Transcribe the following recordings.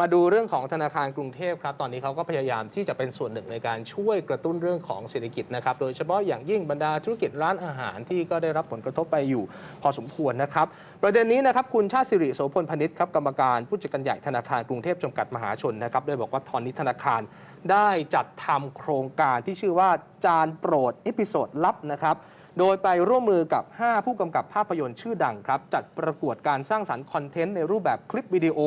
มาดูเรื่องของธนาคารกรุงเทพครับ ตอนนี้เขาก็พยายามที่จะเป็นส่วนหนึ่งในการช่วยกระตุ้นเรื่องของเศรษฐกิจนะครับ โดยเฉพาะอย่างยิ่งบรรดาธุรกิจร้านอาหารที่ก็ได้รับผลกระทบไปอยู่พอสมควรนะครับ ประเด็นนี้นะครับคุณชาติสิริโสพลพนิษฐ์ครับกรรมการผู้จัดการใหญ่ธนาคารกรุงเทพจำกัดมหาชนนะครับได้บอกว่าตอนนี้ธนาคารได้จัดทำโครงการที่ชื่อว่าจานโปรดเอพิโซดลับนะครับโดยไปร่วมมือกับ 5 ผู้กำกับภาพยนตร์ชื่อดังครับ จัดประกวดการสร้างสรรค์คอนเทนต์ในรูปแบบคลิปวิดีโอ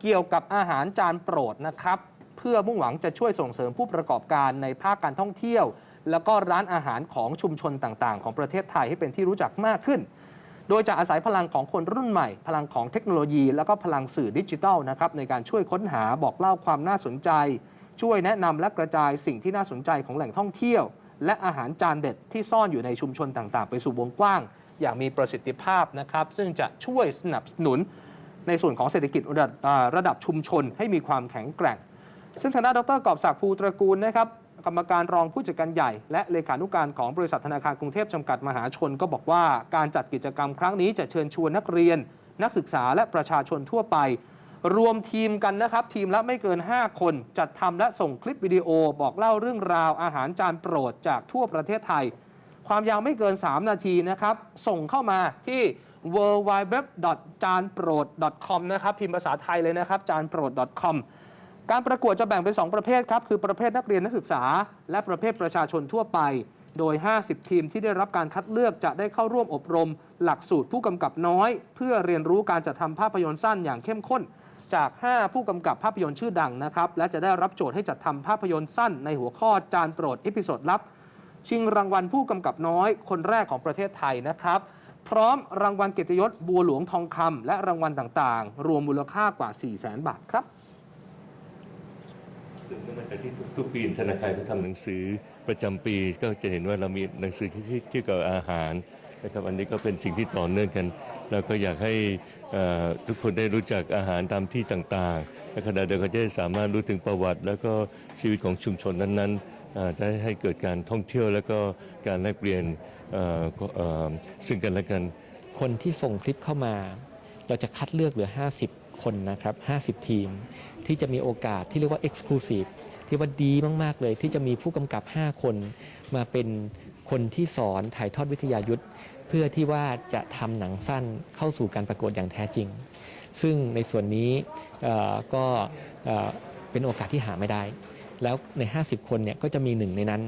เกี่ยวกับอาหารจานโปรดนะครับ เพื่อมุ่งหวังจะช่วยส่งเสริมผู้ประกอบการในภาคการท่องเที่ยว แล้วก็ร้านอาหารของชุมชนต่างๆ ของประเทศไทยให้เป็นที่รู้จักมากขึ้น โดยจะอาศัยพลังของคนรุ่นใหม่ พลังของเทคโนโลยี แล้วก็พลังสื่อดิจิทัลนะครับในการช่วยค้นหาบอกเล่าความน่าสนใจ ช่วยแนะนำและกระจายสิ่งที่น่าสนใจของแหล่งท่องเที่ยว และอาหารจานเด็ดที่ซ่อนอยู่ในชุมชนต่างๆ ไปสู่วงกว้าง อย่างมีประสิทธิภาพนะครับ ซึ่งจะช่วยสนับสนุน ในส่วนของเศรษฐกิจระดับระดับชุมชนให้มีความแข็งแกร่ง ซึ่งทางด้านดรกอบศักดิ์ภูตระกูลนะครับกรรมการรองผู้จัดการใหญ่ และเลขานุการของบริษัทธนาคารกรุงเทพจำกัดมหาชน ก็บอกว่าการจัดกิจกรรมครั้งนี้จะเชิญชวนนักเรียน นักศึกษาและประชาชนทั่วไป รวมทีมกันนะครับ ทีมละไม่เกิน 5 คน จัดทำและส่งคลิปวิดีโอ บอกเล่าเรื่องราวอาหารจานโปรดจากทั่วประเทศไทย ความยาวไม่เกิน 3 นาทีนะครับ ส่งเข้ามาที่ w w w j a n p r o d com นะครับพิมพ์ภาษาไทยเลยนะครับจานโปรด .com การประกวดจะแบ่งเป็น 2 ประเภทครับ คือประเภทนักเรียนนักศึกษา และประเภทประชาชนทั่วไป โดย 50 ทีมที่ได้รับการคัดเลือกจะได้เข้าร่วมอบรม หลักสูตรผู้กำกับน้อย เพื่อเรียนรู้การจัดทำภาพยนตร์สั้นอย่างเข้มข้น จาก 5 ผู้กำกับภาพยนตร์ชื่อดังนะครับ และจะได้รับโจทย์ให้จัดทำภาพยนตร์สั้นในหัวข้อจานโปรดเอพิโซดลับ ชิงรางวัลผู้กำกับน้อย คนแรกของประเทศไทยนะครับ พร้อมรางวัลเกียรติยศบัวหลวงทองคำและรางวัลต่างๆ รวมมูลค่ากว่า 4 0 0 0 0 0บาทครับซึ่งมาจากที่ทุกปีธนาคารก็ทำหนังสือประจำปีก็จะเห็นว่าเรามีหนังสือที่เกี่ยวกับอาหารนะครับอันนี้ก็เป็นสิ่งที่ต่อเนื่องกันแล้วก็อยากให้ทุกคนได้รู้จักอาหารตามที่ต่างๆและขณะเดียวกันจะได้สามารถรู้ถึงประวัติ แล้วก็ชีวิตของชุมชนนั้นๆ ได้ให้เกิดการท่องเที่ยวแล้วก็การแลกเปลี่ยนซึ่งกันและกัน คนที่ส่งคลิปเข้ามา เราจะคัดเลือกเหลือ 50 คนนะครับ 50 ทีม ที่จะมีโอกาสที่เรียกว่า Exclusive ที่ว่าดีมาก ๆ เลยที่จะมีผู้กำกับ 5 คนมาเป็นคนที่สอนถ่ายทอดวิทยายุทธเพื่อที่ว่าจะทำหนังสั้นเข้าสู่การประกวดอย่างแท้จริง ซึ่งในส่วนนี้ก็ เป็นโอกาสที่หาไม่ได้ แล้วใน 50 คนเนี่ยก็จะมีหนึ่งในนั้น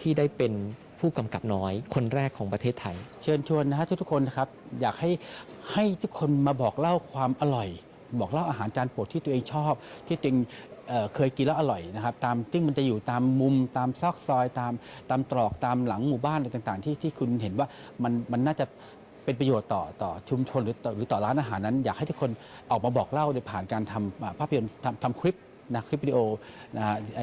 ที่ได้เป็นผู้กำกับน้อย คนแรกของประเทศไทย เชิญชวนนะฮะทุกๆคนนะครับ อยากให้ให้ทุกคนมาบอกเล่าความอร่อย บอกเล่าอาหารจานโปรดที่ตัวเองชอบ ที่ตัวเองเอ่อเคยกินแล้วอร่อยนะครับตามซึ่งมันจะอยู่ตามมุมตามซอกซอยตามตามตรอกตามหลังหมู่บ้านอะไรต่างๆ ที่ที่คุณเห็นว่ามันมันน่าจะเป็นประโยชน์ต่อต่อชุมชนหรือต่อหรือต่อร้านอาหารนั้น อยากให้ทุกคนออกมาบอกเล่าโดยผ่านการทำอ่าภาพยนตร์ทำทำคลิป นะคลิปวิดีโอนะไอ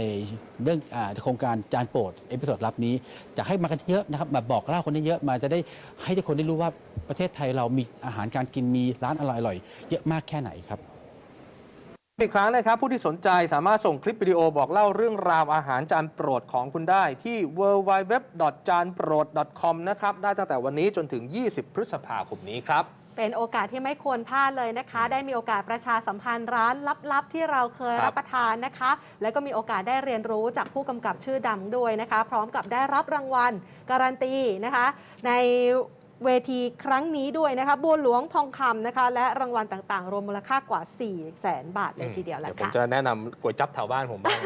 เรื่องอาโครงการจานโปรดเอพิโซดลับนี้อยากให้มากันเยอะนะครับมาบอกเล่าคนได้เยอะมาจะได้ให้ทุกคนได้รู้ว่าประเทศไทยเรามีอาหารการกินมีร้านอร่อยๆเยอะมากแค่ไหนครับอีกครั้งนะครับผู้ที่สนใจสามารถส่งคลิปวิดีโอบอกเล่าเรื่องราวอาหารจานโปรดของคุณได้ที่ w w w j a n p r o d com นะครับได้ตั้งแต่วันนี้จนถึง 20 พฤษภาคมนี้ครับ เป็นโอกาสที่ไม่ควรพลาดเลยนะคะ ได้มีโอกาสประชาสัมพันธ์ร้านลับๆ ที่เราเคยครับรับประทานนะคะ แล้วก็มีโอกาสได้เรียนรู้จากผู้กำกับชื่อดังด้วยนะคะ พร้อมกับได้รับรางวัลการันตีนะคะ ในเวทีครั้งนี้ด้วยนะคะบัวหลวงทองคำนะคะ และรางวัลต่างๆ รวมมูลค่ากว่า 4 0 0แสนบาทเลยทีเดียวแหละเดี๋ยวผมค่ะจะแนะนำก๋วยจั๊บแถวบ้านผมบ้าง